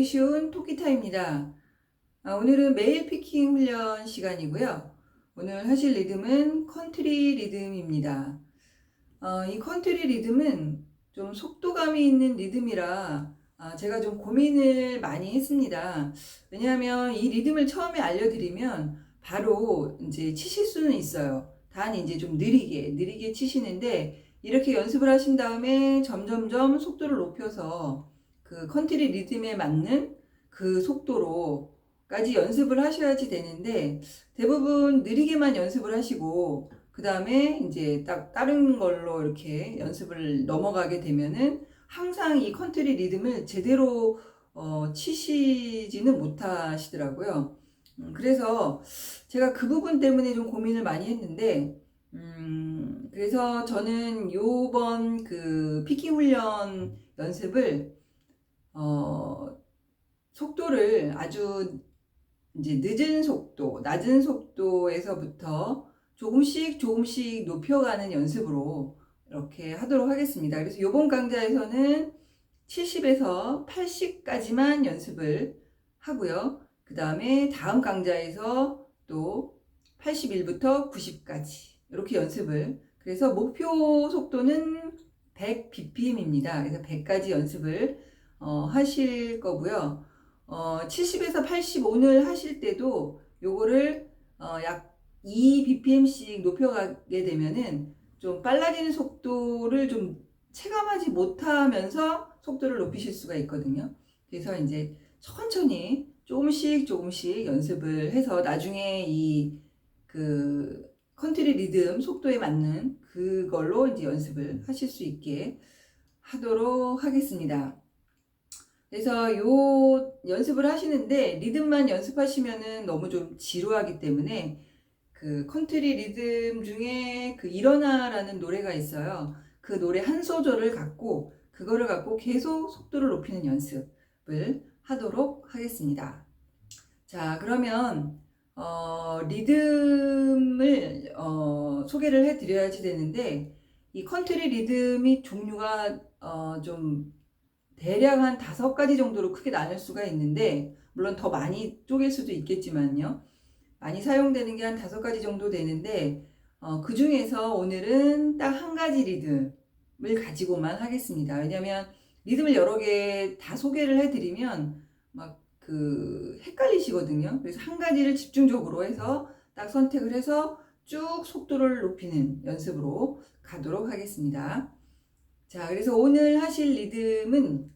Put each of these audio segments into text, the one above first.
배우기 쉬운 토끼타입니다. 아, 오늘은 메일 피킹 훈련 시간이고요. 오늘 하실 리듬은 컨트리 리듬입니다. 어, 이 컨트리 리듬은 좀 속도감이 있는 리듬이라 아, 제가 좀 고민을 많이 했습니다. 왜냐하면 이 리듬을 처음에 알려드리면 바로 이제 치실 수는 있어요. 단 이제 좀 느리게, 느리게 치시는데 이렇게 연습을 하신 다음에 점점점 속도를 높여서 그 컨트리 리듬에 맞는 그 속도로까지 연습을 하셔야지 되는데 대부분 느리게만 연습을 하시고 그 다음에 이제 딱 다른 걸로 이렇게 연습을 넘어가게 되면은 항상 이 컨트리 리듬을 제대로 어, 치시지는 못하시더라고요. 음, 그래서 제가 그 부분 때문에 좀 고민을 많이 했는데, 음, 그래서 저는 요번 그 피킹 훈련 연습을, 어, 속도를 아주 이제 늦은 속도, 낮은 속도에서부터 조금씩 조금씩 높여가는 연습으로 이렇게 하도록 하겠습니다. 그래서 요번 강좌에서는 70에서 80까지만 연습을 하고요. 그 다음에 다음 강좌에서 또 81부터 90까지 이렇게 연습을 그래서 목표 속도는 100 bpm입니다. 그래서 100까지 연습을 어, 하실 거고요. 어, 70에서 80 오늘 하실 때도 요거를 어, 약 2 bpm씩 높여가게 되면은 좀 빨라지는 속도를 좀 체감하지 못하면서 속도를 높이실 수가 있거든요. 그래서 이제 천천히 조금씩 조금씩 연습을 해서 나중에 이 그 컨트리 리듬 속도에 맞는 그걸로 이제 연습을 하실 수 있게 하도록 하겠습니다. 그래서 요 연습을 하시는데 리듬만 연습하시면은 너무 좀 지루하기 때문에 그 컨트리 리듬 중에 그 일어나라는 노래가 있어요. 그 노래 한 소절을 갖고 그거를 갖고 계속 속도를 높이는 연습을 하도록 하겠습니다. 자, 그러면 어, 리듬을 어, 소개를 해드려야지 되는데 이 컨트리 리듬이 종류가 어, 좀 대략 한 다섯 가지 정도로 크게 나눌 수가 있는데 물론 더 많이 쪼갤 수도 있겠지만요. 많이 사용되는 게 한 다섯 가지 정도 되는데 어, 그 중에서 오늘은 딱 한 가지 리듬을 가지고만 하겠습니다. 왜냐하면 리듬을 여러 개 다 소개를 해드리면 막 그 헷갈리시거든요. 그래서 한 가지를 집중적으로 해서 딱 선택을 해서 쭉 속도를 높이는 연습으로 가도록 하겠습니다. 자, 그래서 오늘 하실 리듬은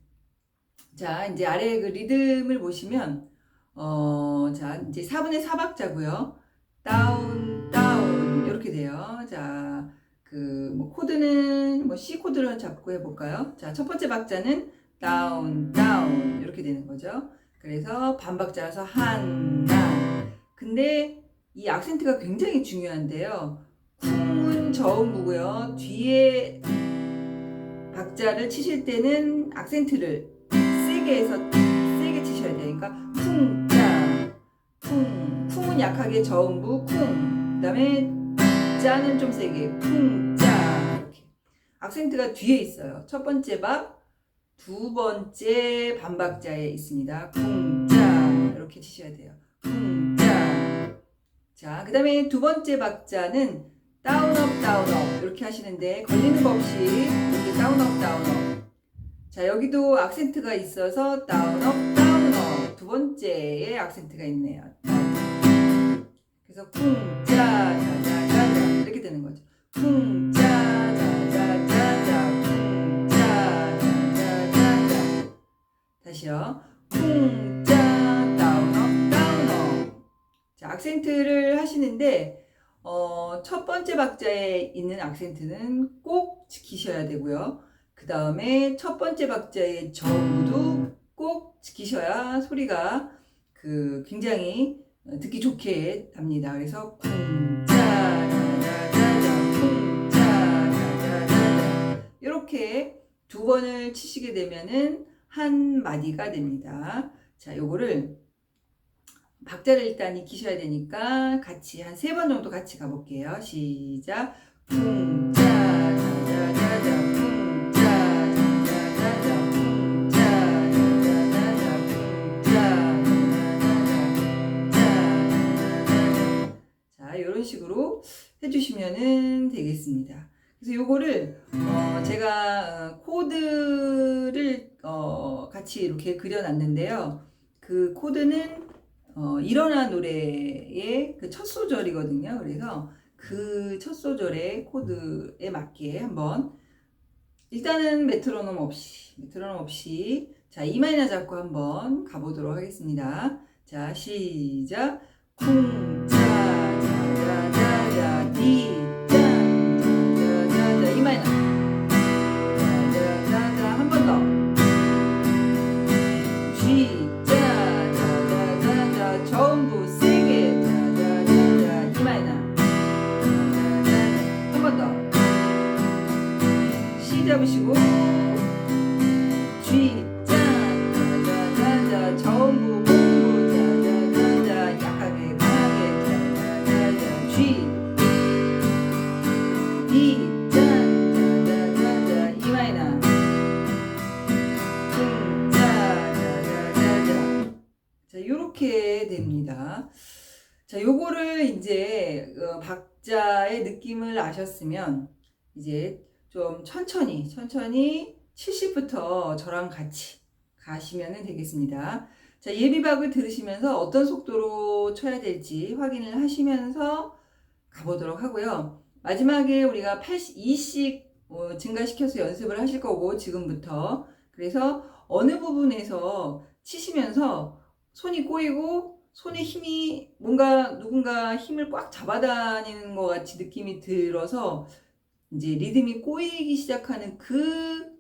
자, 이제 아래 그 리듬을 보시면 어, 자, 이제 4분의 4박자고요. 다운, 다운 이렇게 돼요. 자, 그 뭐 코드는 뭐 C 코드를 잡고 해 볼까요? 자, 첫 번째 박자는 다운, 다운 이렇게 되는 거죠. 그래서 반박자라서 하나. 근데 이 악센트가 굉장히 중요한데요. 쿵은 저음부고요. 뒤에 박자를 치실 때는 악센트를 세게 해서 세게 치셔야 돼요. 그러니까 쿵 짜, 쿵, 쿵은 약하게 저음부 쿵. 그 다음에 짜는 좀 세게 쿵 짜 이렇게. 악센트가 뒤에 있어요. 첫 번째 박, 두 번째 반박자에 있습니다. 쿵 짜 이렇게 치셔야 돼요. 쿵 짜. 자, 그 다음에 두 번째 박자는 다운업 다운업 이렇게 하시는데 걸리는 거 없이 이렇게 다운업 다운업. 자, 여기도 악센트가 있어서 다운업 다운업 두 번째에 악센트가 있네요. 그래서 쿵짜 자자자자 이렇게 되는 거죠. 쿵짜 자자자자 쿵짜 자자자자 다시요. 쿵짜 다운업 다운업 자, 악센트를 하시는데 어, 첫 번째 박자에 있는 악센트는 꼭 지키셔야 되고요. 그 다음에 첫 번째 박자의 저음도 꼭 지키셔야 소리가 그 굉장히 듣기 좋게 답니다. 그래서 이렇게 두 번을 치시게 되면은 한 마디가 됩니다. 자, 요거를 박자를 일단 익히셔야 되니까 같이 한 세 번 정도 같이 가볼게요. 시작. 풍자 자자자자 풍자 자자자자 풍자 자자자자 풍자 자 이런 식으로 해주시면 되겠습니다. 그래서 요거를 어 제가 어, 코드를 어 같이 이렇게 그려놨는데요. 그 코드는 어, 일어나 노래의 그 첫 소절이거든요. 그래서 그 첫 소절의 코드에 맞게 한번 일단은 메트로놈 없이 메트로놈 없이 자 E 마이너 잡고 한번 가보도록 하겠습니다. 자 시작 쿵 자 요렇게 됩니다. 자 요거를 이제 어, 박자의 느낌을 아셨으면 이제 좀 천천히 천천히 70부터 저랑 같이 가시면 되겠습니다. 자 예비박을 들으시면서 어떤 속도로 쳐야 될지 확인을 하시면서 가보도록 하고요. 마지막에 우리가 82씩 어, 증가시켜서 연습을 하실 거고 지금부터 그래서 어느 부분에서 치시면서 손이 꼬이고 손에 힘이 뭔가 누군가 힘을 꽉 잡아다니는 것 같이 느낌이 들어서 이제 리듬이 꼬이기 시작하는 그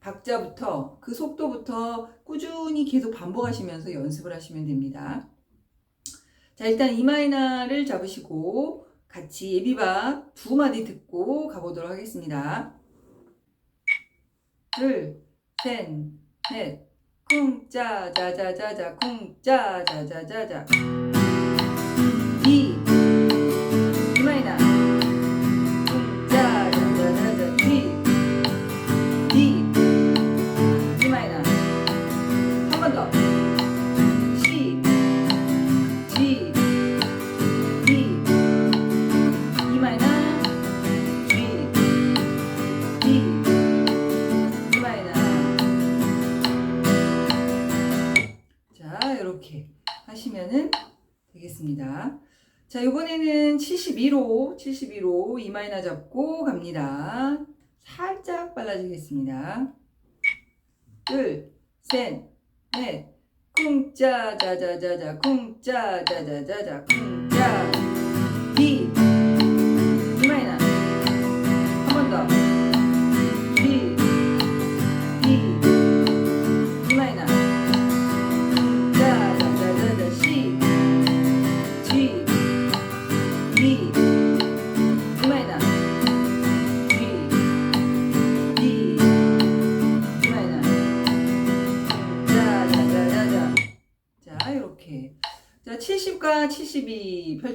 박자부터 그 속도부터 꾸준히 계속 반복하시면서 연습을 하시면 됩니다. 자, 일단 이마이너를 잡으시고 같이 예비박 두 마디 듣고 가보도록 하겠습니다. 둘, 셋, 넷, 쿵짜자자자자 쿵짜자자자자 72로, 72로 E 마이너 잡고 갑니다. 살짝 빨라지겠습니다. 둘, 셋, 넷, 쿵짜 자자자자, 쿵짜 자자자자, 쿵짜,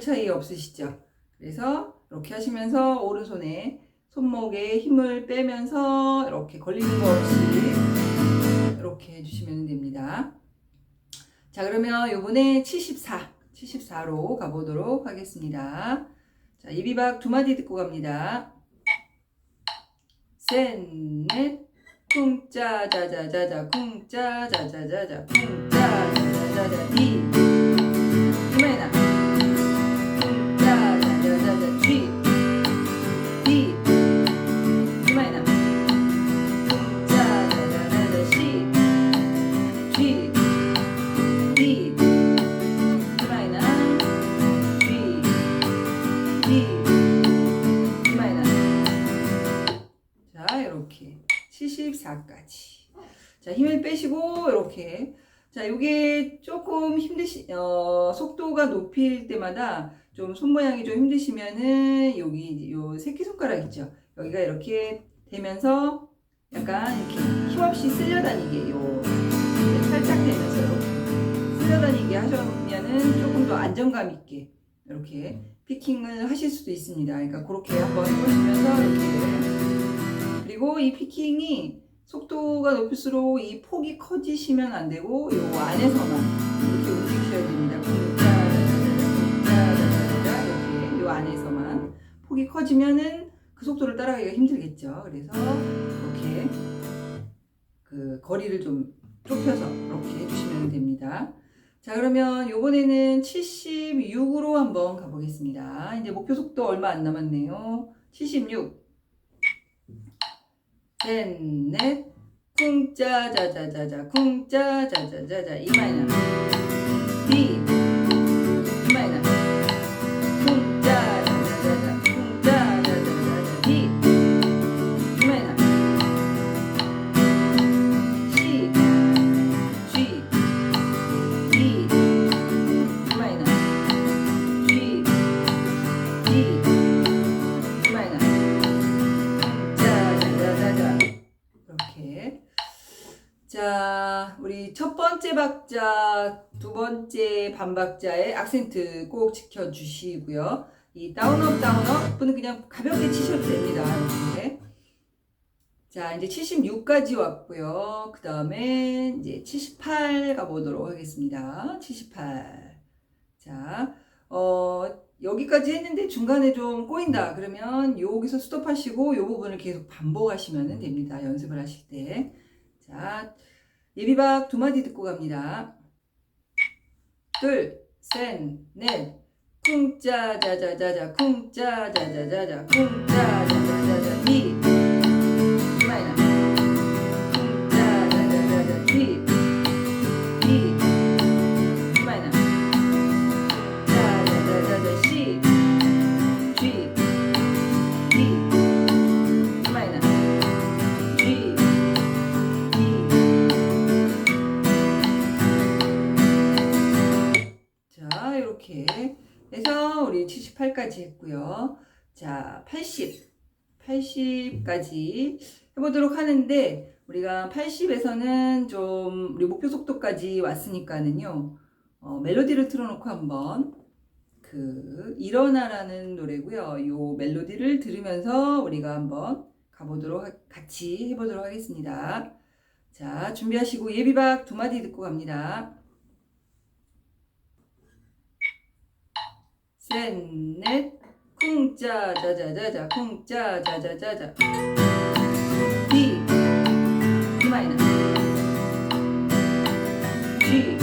차이 없으시죠? 그래서 이렇게 하시면서 오른손에 손목에 힘을 빼면서 이렇게 걸리는 거 없이 이렇게 해주시면 됩니다. 자, 그러면 요번에 74, 74로 가보도록 하겠습니다. 자, 예비박 두 마디 듣고 갑니다. 셋, 넷, 쿵짜 자자자자, 쿵짜 자자자자, 쿵짜 자자자자, 디, 이 74까지. 자 힘을 빼시고 이렇게. 자 요게 조금 힘드시 어 속도가 높일 때마다 좀 손 모양이 좀 힘드시면은 여기 요 새끼 손가락 있죠? 여기가 이렇게 되면서 약간 이렇게 힘없이 쓸려다니게 요 살짝 되면서 이렇게 쓸려다니게 하시면은 조금 더 안정감 있게 이렇게 피킹을 하실 수도 있습니다. 그러니까 그렇게 한번 해보시면서 이렇게. 그리고 이 피킹이 속도가 높을수록 이 폭이 커지시면 안 되고 요 안에서만 이렇게 움직이셔야 됩니다. 이렇게 요 안에서만 폭이 커지면은 그 속도를 따라가기가 힘들겠죠. 그래서 이렇게 그 거리를 좀 좁혀서 이렇게 해주시면 됩니다. 자 그러면 요번에는 76으로 한번 가보겠습니다. 이제 목표 속도 얼마 안 남았네요. 76 셋, 넷, 쿵짜자자자자. 쿵짜자자자자. 이 마이너 D 번째 박자, 두 번째 반박자의 악센트 꼭 지켜주시고요. 이 다운업, 다운업은 그냥 가볍게 치셔도 됩니다. 이렇게. 자, 이제 76까지 왔고요. 그 다음에 이제 78 가보도록 하겠습니다. 78. 자, 어, 여기까지 했는데 중간에 좀 꼬인다. 그러면 여기서 스톱하시고 이 부분을 계속 반복하시면 됩니다. 연습을 하실 때. 자, 예비박 두 마디 듣고 갑니다. 둘, 셋, 넷. 쿵짜자자자자 쿵짜자자자자 쿵짜자자자자 이. 8까지 했고요. 자, 80. 80까지 해보도록 하는데, 우리가 80에서는 좀 우리 목표 속도까지 왔으니까는요. 어, 멜로디를 틀어놓고 한번 그 일어나라는 노래고요. 요 멜로디를 들으면서 우리가 한번 가보도록 하, 같이 해보도록 하겠습니다. 자 준비하시고 예비박 두 마디 듣고 갑니다. 셋, 넷, 쿵짜 자자자자, 쿵짜 자자자자. D, D 마이너. G,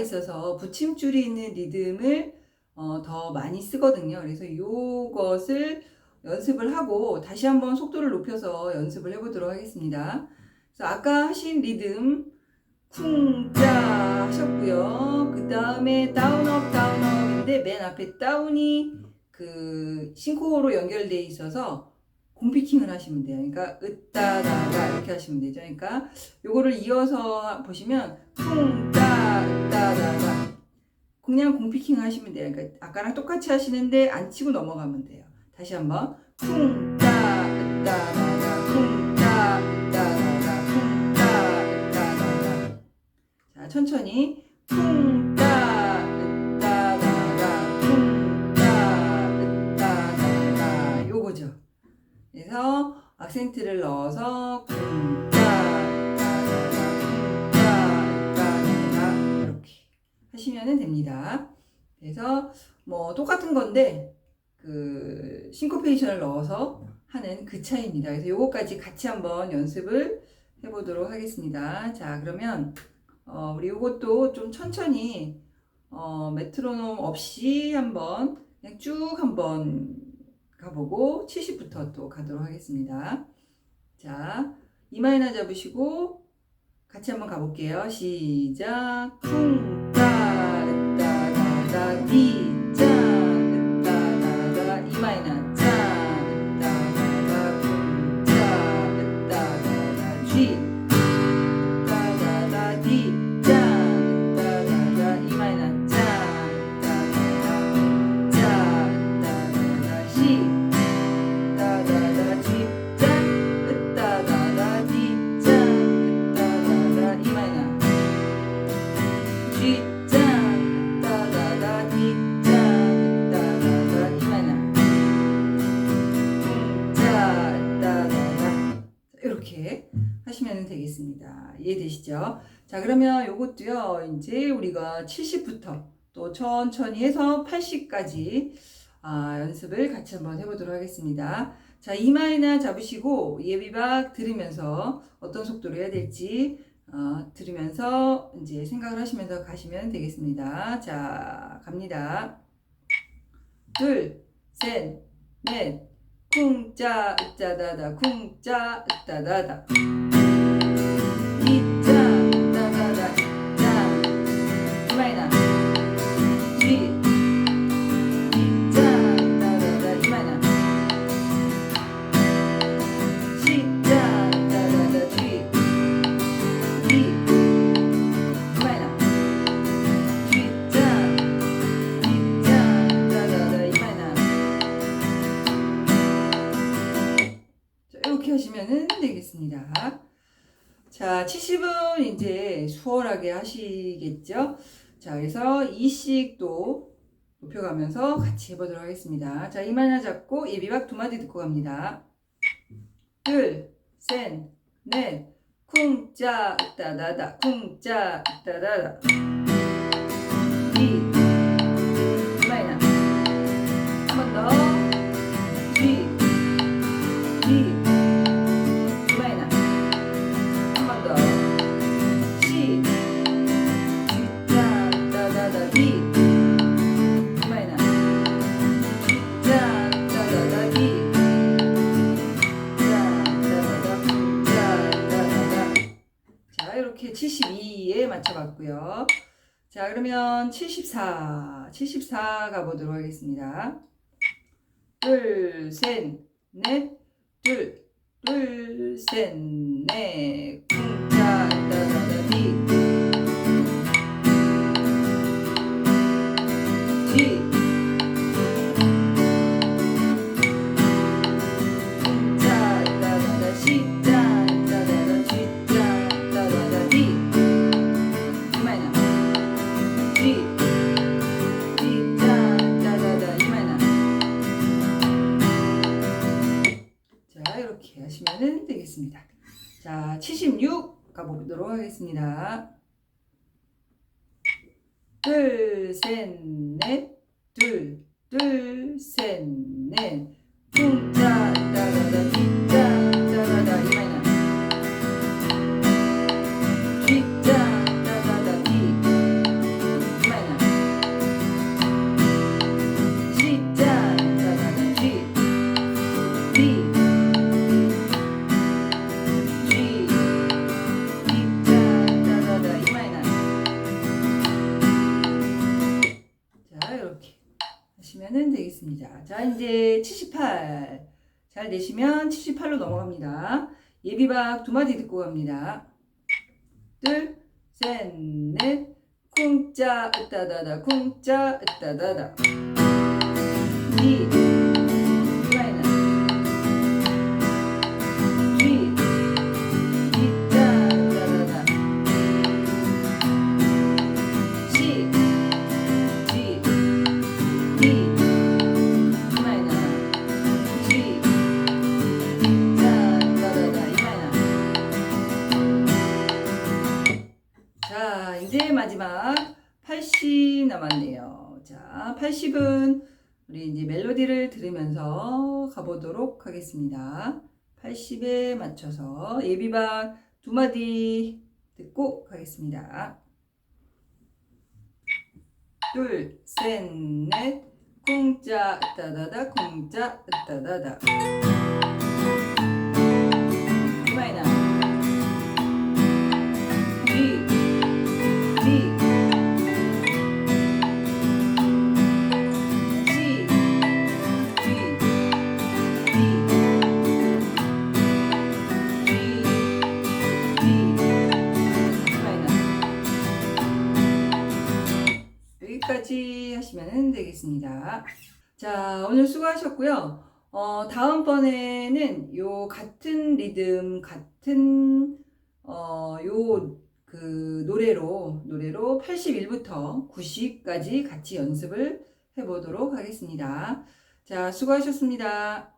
있어서 붙임줄이 있는 리듬을 어, 더 많이 쓰거든요. 그래서 요것을 연습을 하고 다시 한번 속도를 높여서 연습을 해보도록 하겠습니다. 그래서 아까 하신 리듬, 쿵짜 하셨고요. 그 다음에 다운업, 다운업인데 맨 앞에 다운이 그 싱코로 연결되어 있어서 공피킹을 하시면 돼요. 그러니까 으따다다 이렇게 하시면 되죠. 그러니까 요거를 이어서 보시면 쿵 따 으따다다 그냥 공피킹 하시면 돼요. 그러니까 아까랑 똑같이 하시는데 안 치고 넘어가면 돼요. 다시 한번 쿵따 으따다다 쿵따 으따다다 쿵따 으따다다 자 천천히 쿵따 으따다다 쿵따 으따다다 요거죠. 그래서 악센트를 넣어서 쿵따 하시면 됩니다. 그래서 뭐 똑같은 건데 그 싱코페이션을 넣어서 하는 그 차이입니다. 그래서 요거까지 같이 한번 연습을 해보도록 하겠습니다. 자 그러면 어, 우리 요것도 좀 천천히 어, 메트로놈 없이 한번 그냥 쭉 한번 가보고 70부터 또 가도록 하겠습니다. 자, 이마이너 잡으시고 같이 한번 가볼게요. 시작. 쿵따 으 이해되시죠? 자 그러면 요것도요 이제 우리가 70부터 또 천천히 해서 80까지 아, 연습을 같이 한번 해보도록 하겠습니다. 자 이마이나 잡으시고 예비박 들으면서 어떤 속도로 해야 될지 어, 들으면서 이제 생각을 하시면서 가시면 되겠습니다. 자 갑니다. 둘, 셋, 넷, 쿵짜 으짜다다 쿵짜 으짜다다 수월하게 하시겠죠? 자, 그래서 이씩 또 높여가면서 같이 해보도록 하겠습니다. 자, 이마 하나 잡고 예비박 두 마디 듣고 갑니다. 둘, 셋, 넷, 쿵짜, 따다다, 쿵짜, 따다다. 이, 74, 74 가보도록 하겠습니다. 둘, 셋, 넷, 둘, 둘, 셋, 넷, 보도록 하겠습니다. 둘, 셋, 넷, 둘, 둘, 셋, 넷. 쿵 잘 내시면 78로 넘어갑니다. 예비박 두 마디 듣고 갑니다. 둘, 셋, 넷, 쿵짜, 으따다다, 쿵짜, 으따다다. 이, 마지막 80 남았네요. 자, 80은 우리 이제 멜로디를 들으면서 가보도록 하겠습니다. 80에 맞춰서 예비박 두 마디 듣고 가겠습니다. 둘, 셋, 넷, 쿵짜, 따다다, 쿵짜, 따다다. 이마이나. 되겠습니다. 자, 오늘 수고하셨고요. 어, 다음번에는 요 같은 리듬, 같은, 어, 요 그 노래로 노래로 81부터 90까지 같이 연습을 해보도록 하겠습니다. 자, 수고하셨습니다.